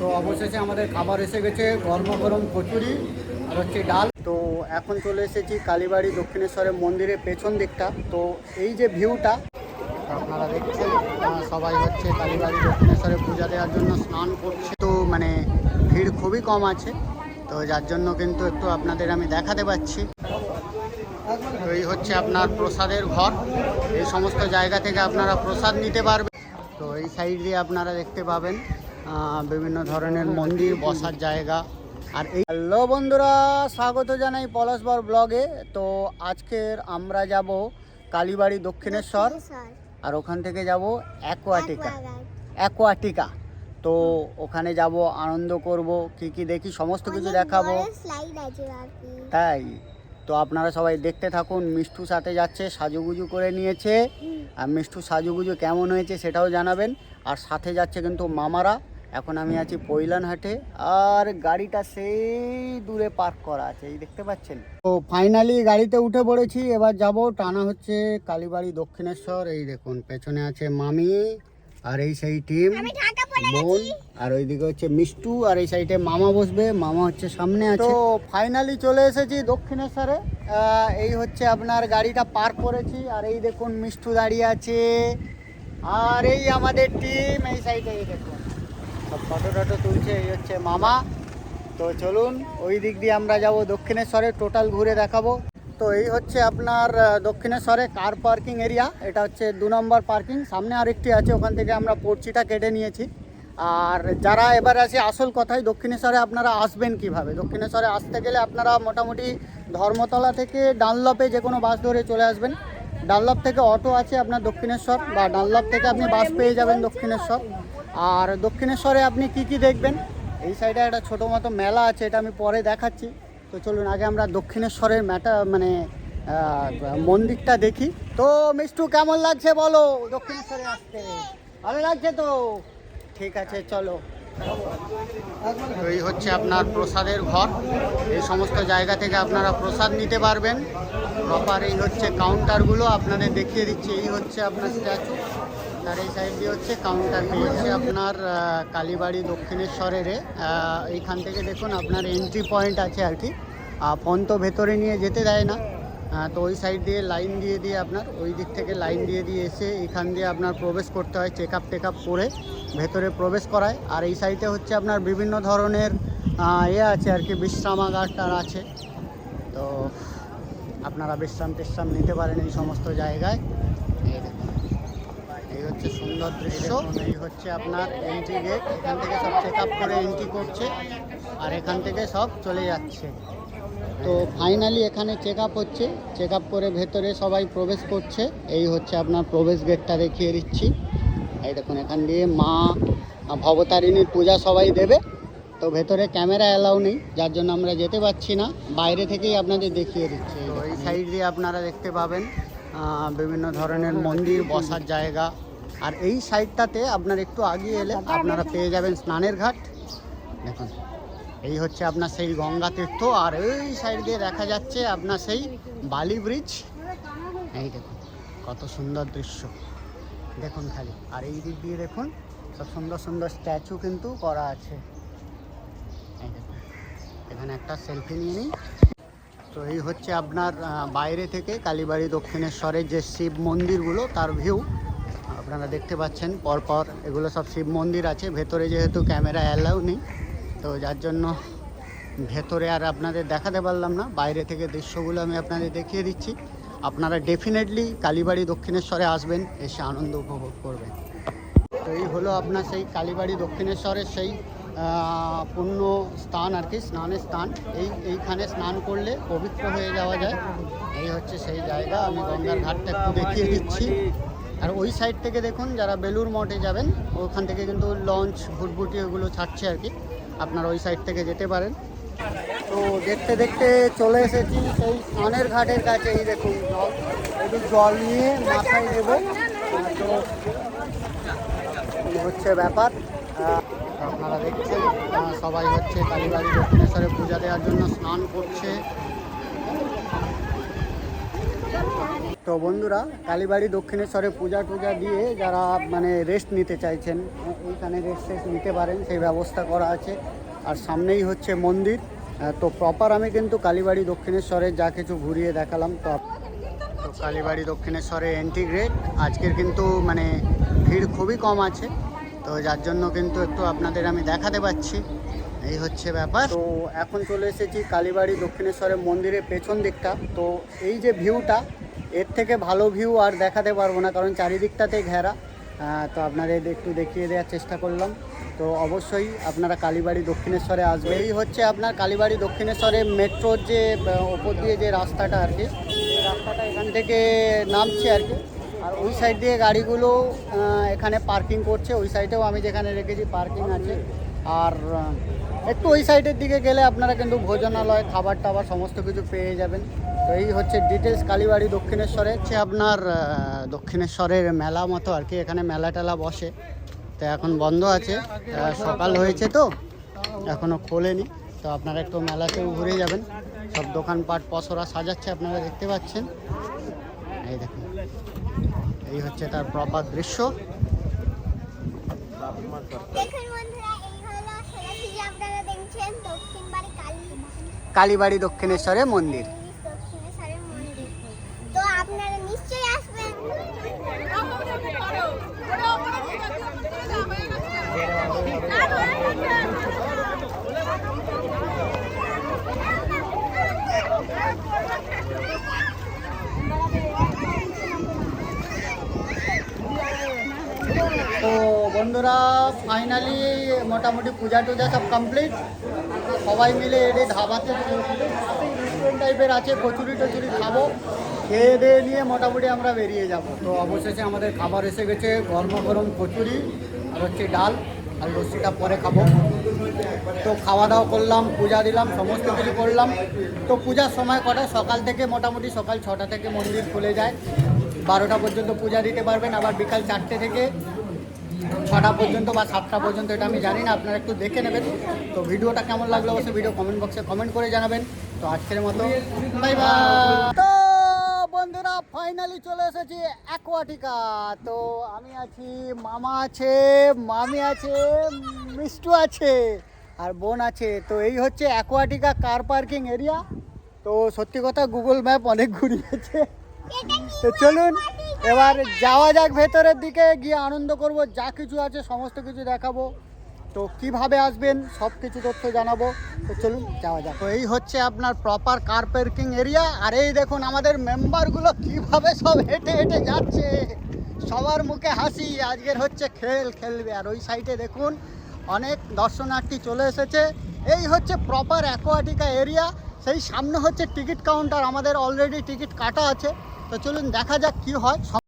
তো অবশেষে আমাদের খাবার এসে গেছে গরম গরম কচুরি আর হচ্ছে ডাল। তো এখন চলে এসেছি কালীবাড়ি দক্ষিণেশ্বরের মন্দিরের পেছন দিকটা। তো এই যে ভিউটা, আপনারা দেখছেন সবাই হচ্ছে কালীবাড়ি দক্ষিণেশ্বরে পূজা দেওয়ার জন্য স্নান করছে। তো মানে ভিড় খুবই কম আছে, তো যার জন্য কিন্তু একটু আপনাদের আমি দেখাতে পাচ্ছি। তো এই হচ্ছে আপনার প্রসাদের ঘর। এই সমস্ত জায়গা থেকে আপনারা প্রসাদ নিতে পারবেন। তো এই সাইড দিয়ে আপনারা দেখতে পাবেন বিভিন্ন ধরনের মন্দির বসার জায়গা। আর এই হ্যালো বন্ধুরা স্বাগত জানাই পলাশবর ব্লগে। তো আজকের আমরা যাব কালীবাড়ি দক্ষিণেশ্বর আর ওখান থেকে যাব অ্যাকোয়াটিকা। অ্যাকোয়াটিকা। তো ওখানে যাব আনন্দ করব কি কি দেখি সমস্ত কিছু দেখাবো। তাই। তো আপনারা সবাই দেখতে থাকুন মিষ্টু সাথে যাচ্ছে সাজুগুজু করে নিয়েছে। আর মিষ্টু সাজুগুজু কেমন হয়েছে সেটাও জানাবেন। আর সাথে যাচ্ছে কিন্তু মামারা। এখন আমি আছি পৈলানহাটে আর গাড়িটা সেই দূরে পার্ক করা আছে এই দেখতে পাচ্ছেন। তো ফাইনালি গাড়িতে উঠে পড়েছি এবার যাব টানা হচ্ছে কালীবাড়ি দক্ষিণেশ্বর এই দেখুন পেছনে আছে মামি আর এই সেই টিম আমি ঢাকা পড়ে বোন আর ওইদিকে হচ্ছে মিষ্টু আর এই সাইডে মামা বসবে মামা হচ্ছে সামনে আছে। তো ফাইনালি চলে এসেছি দক্ষিণেশ্বরে এই হচ্ছে আপনার গাড়িটা পার্ক করেছি আর এই দেখুন মিষ্টু দাঁড়িয়ে আছে। আর এই আমাদের টিম এই সাইডে এই দেখুন। সব ফটো টটো তুলছে, এই হচ্ছে মামা। তো চলুন, ওই দিক দিয়ে আমরা যাব দক্ষিণেশ্বরে, টোটাল ঘুরে দেখাবো। তো এই হচ্ছে আপনার দক্ষিণেশ্বরে কার পার্কিং এরিয়া এটা হচ্ছে দু নম্বর পার্কিং সামনে আরেকটি আছে, ওখান থেকে আমরা পর্চিটা কেটে নিয়েছি। আর যারা এবার আছে, আসল কথাই দক্ষিণেশ্বরে আপনারা আসবেন কীভাবে? দক্ষিণেশ্বরে আসতে গেলে আপনারা মোটামুটি ধর্মতলা থেকে ডানলপে যে কোনো বাস ধরে চলে আসবেন। ডানলপ থেকে অটো আছে আপনার দক্ষিণেশ্বর, বা ডানলপ থেকে আপনি বাস পেয়ে যাবেন দক্ষিণেশ্বর। আর দক্ষিণেশ্বরে আপনি কি কি দেখবেন? এই সাইডে একটা ছোটো মতো মেলা আছে, এটা আমি পরে দেখাচ্ছি। তো চলুন, আগে আমরা দক্ষিণেশ্বরের ম্যাটা মানে মন্দিরটা দেখি। তো মিষ্টু, কেমন লাগছে বলো? দক্ষিণেশ্বরে আসতে। ভালো লাগছে তো? ঠিক আছে, চলো। এই হচ্ছে আপনার প্রসাদের ঘর। এই সমস্ত জায়গা থেকে আপনারা প্রসাদ নিতে পারবেন। প্রপার এই হচ্ছে কাউন্টারগুলো আপনাদের দেখিয়ে দিচ্ছি। এই হচ্ছে আপনার স্ট্যাচু তার এই সাইড দিয়ে হচ্ছে কাউন্টার হচ্ছে আপনার কালীবাড়ি দক্ষিণেশ্বরের এইখান থেকে দেখুন আপনার এন্ট্রি পয়েন্ট আছে আর কি। ফোন তো ভেতরে নিয়ে যেতে দেয় না। তো ওই সাইড দিয়ে লাইন দিয়ে দিয়ে আপনার, ওই দিক থেকে লাইন দিয়ে দিয়ে এসে এখান দিয়ে আপনার প্রবেশ করতে হয় চেক আপ টেক আপ করে ভেতরে প্রবেশ করায়। আর এই সাইডে হচ্ছে আপনার বিভিন্ন ধরনের ইয়ে আছে আর কি, বিশ্রামাগার টার আছে। তো আপনারা বিশ্রাম টিশ্রাম নিতে পারেন এই সমস্ত জায়গায়। এই হচ্ছে সুন্দর দৃশ্য। এই হচ্ছে আপনার এন্ট্রি গেট এখান থেকে সব চেক আপ করে এন্ট্রি করছে আর এখান থেকে সব চলে যাচ্ছে। তো ফাইনালি এখানে চেক আপ হচ্ছে। চেক আপ করে ভেতরে সবাই প্রবেশ করছে। এই হচ্ছে আপনার প্রবেশ গেটটা দেখিয়ে দিচ্ছি। এই দেখুন এখান দিয়ে মা ভবতারিণীর পূজা সবাই দেবে। তো ভেতরে ক্যামেরা অ্যালাউ নেই যার জন্য আমরা যেতে পারছি না। বাইরে থেকেই আপনাদের দেখিয়ে দিচ্ছি। এই সাইড দিয়ে আপনারা দেখতে পাবেন আহ, বিভিন্ন ধরনের মন্দির বসার জায়গা। আর এই সাইডটাতে আপনার একটু আগিয়ে এলে আপনারা পেয়ে যাবেন স্নানের ঘাট। দেখুন, এই হচ্ছে আপনার সেই গঙ্গা তীর্থ আর এই সাইড দিয়ে দেখা যাচ্ছে আপনার সেই বালি ব্রিজ। এই দেখুন, কত সুন্দর দৃশ্য। দেখুন খালি, আর এই দিক দিয়ে দেখুন, সব সুন্দর সুন্দর স্ট্যাচু কিন্তু করা আছে। এই দেখুন, এখানে একটা সেলফি নিয়ে নিই তো এই হচ্ছে আপনার বাইরে থেকে কালীবাড়ি দক্ষিণেশ্বরের যে শিব মন্দিরগুলো, তার ভিউ। আপনারা দেখতে পাচ্ছেন, পরপর এগুলো সব শিব মন্দির আছে, ভেতরে যেহেতু ক্যামেরা অ্যালাউ নেই, তো যার জন্য ভেতরে আর আপনাদের দেখাতে পারলাম না, বাইরে থেকে দৃশ্যগুলো আমি আপনাদের দেখিয়ে দিচ্ছি। আপনারা ডেফিনেটলি কালীবাড়ি দক্ষিণেশ্বরে আসবেন, এসে আনন্দ উপভোগ করবেন। তো এই হলো আপনার সেই কালীবাড়ি দক্ষিণেশ্বরের সেই পুণ্য স্থান আর কি, স্নানের স্থান। এই, এইখানে স্নান করলে পবিত্র হয়ে যাওয়া যায়। এই হচ্ছে সেই জায়গা, আমি গঙ্গার ঘাটটা একটু দেখিয়ে দিচ্ছি। আর ওই সাইড থেকে দেখুন যারা বেলুর মঠে যাবেন, ওখান থেকে কিন্তু লঞ্চ ভুটভুটি ওগুলো ছাড়ছে আর কি। আপনারা ওই সাইড থেকে যেতে পারেন। তো দেখতে দেখতে চলে এসেছি সেই স্নানের ঘাটের কাছে, এই দেখুন জল। একটু জল নিয়ে মাথায় দেবো তো হচ্ছে ব্যাপার। আপনারা দেখছেন সবাই হচ্ছে কালীবাড়ি, দক্ষিণেশ্বরে পূজা দেওয়ার জন্য স্নান করছে। তো বন্ধুরা, কালীবাড়ি দক্ষিণেশ্বরে পূজা টুজা দিয়ে যারা মানে রেস্ট নিতে চাইছেন এইখানে রেস্ট টেস্ট নিতে পারেন, সেই ব্যবস্থা করা আছে। আর সামনেই হচ্ছে মন্দির। তো প্রপার আমি কিন্তু কালীবাড়ি দক্ষিণেশ্বরের যা কিছু ঘুরিয়ে দেখালাম, তো কালীবাড়ি দক্ষিণেশ্বরে এন্ট্রি গ্রেড আজকের কিন্তু মানে ভিড় খুবই কম আছে, তো যার জন্য কিন্তু একটু আপনাদের আমি দেখাতে পাচ্ছি। এই হচ্ছে ব্যাপার। তো এখন চলে এসেছি কালীবাড়ি দক্ষিণেশ্বরের মন্দিরের পেছন দিকটা। তো এই যে ভিউটা এর থেকে ভালো ভিউ আর দেখাতে পারব না, কারণ চারিদিকটাতে ঘেরা। তো আপনাদের একটু দেখিয়ে দেওয়ার চেষ্টা করলাম। তো অবশ্যই আপনারা কালীবাড়ি দক্ষিণেশ্বরে আসবে এই হচ্ছে আপনার কালীবাড়ি দক্ষিণেশ্বরে মেট্রোর যে ওপর দিয়ে যে রাস্তাটা আর কি রাস্তাটা এখান থেকে নামছে আর কি। আর ওই সাইড দিয়ে গাড়িগুলো এখানে পার্কিং করছে। ওই সাইডেও আমি যেখানে রেখেছি পার্কিং আছে। আর একটু ওই সাইডের দিকে গেলে আপনারা কিন্তু ভোজনালয় খাবার টাবার সমস্ত কিছু পেয়ে যাবেন। তো এই হচ্ছে ডিটেলস কালীবাড়ি দক্ষিণেশ্বরে। হচ্ছে আপনার দক্ষিণেশ্বরের মেলা মতো আর কি এখানে মেলা টেলা বসে। তো এখন বন্ধ আছে সকাল হয়েছে তো এখনও খোলেনি। তো আপনারা একটু মেলাতেও ঘুরে যাবেন। সব দোকানপাট পসরা সাজাচ্ছে আপনারা দেখতে পাচ্ছেন। এই দেখুন এই হচ্ছে তার প্রপার দৃশ্য। কালীবাড়ি দক্ষিণেশ্বরের মন্দির দক্ষিণেশ্বরের মন্দির তো আপনারা নিশ্চয়ই আসবেন তো বন্ধুরা ফাইনালি মোটামুটি পূজা টুজা সব কমপ্লিট সবাই মিলে এটি ধাবাতে টাইপের আছে, কচুরি টচুরি খাব। খেয়ে দিয়ে নিয়ে মোটামুটি আমরা বেরিয়ে যাব। তো অবশেষে আমাদের খাবার এসে গেছে, গরম গরম কচুরি আর হচ্ছে ডাল আর লস্যিটা পরে খাব। তো খাওয়া দাওয়া করলাম, পূজা দিলাম, সমস্ত কিছু করলাম। তো পূজার সময় কটা? সকাল থেকে মোটামুটি সকাল ছটা থেকে মন্দির খুলে যায়। বারোটা পর্যন্ত পূজা দিতে পারবেন, আবার বিকাল চারটে থেকে। ছটা পর্যন্ত বা সাতটা পর্যন্ত, এটা আমি জানি না, আপনারা একটু দেখে নেবেন। তো ভিডিওটা কেমন লাগল অবশ্যই ভিডিও কমেন্ট বক্সে কমেন্ট করে জানাবেন। তো আজকের মতো বাই বাই তো বন্ধুরা ফাইনালি চলে এসেছি অ্যাকোয়াটিকা তো আমি আছি, মামা আছে, মামি আছে, মিষ্টু আছে, আর বোন আছে। তো এই হচ্ছে অ্যাকোয়াটিকা কার পার্কিং এরিয়া তো সত্যি কথা গুগল ম্যাপ অনেক ঘুরিয়েছে। তো চলুন, এবার যাওয়া যাক ভেতরের দিকে, গিয়ে আনন্দ করব, যা কিছু আছে, সমস্ত কিছু দেখাবো। তো কীভাবে আসবেন সব কিছু তথ্য জানাব। তো চলুন, যাওয়া যাক। তো এই হচ্ছে আপনার প্রপার কার পার্কিং এরিয়া আর এই দেখুন, আমাদের মেম্বারগুলো কীভাবে সব হেঁটে হেঁটে যাচ্ছে। সবার মুখে হাসি, আজকের হচ্ছে খেল খেলবে। আর ওই সাইডে দেখুন, অনেক দর্শনার্থী চলে এসেছে। এই হচ্ছে প্রপার অ্যাকোয়াটিকা এরিয়া সেই সামনে হচ্ছে টিকিট কাউন্টার আমাদের অলরেডি টিকিট কাটা আছে। তো চলুন দেখা যাক কি হয়।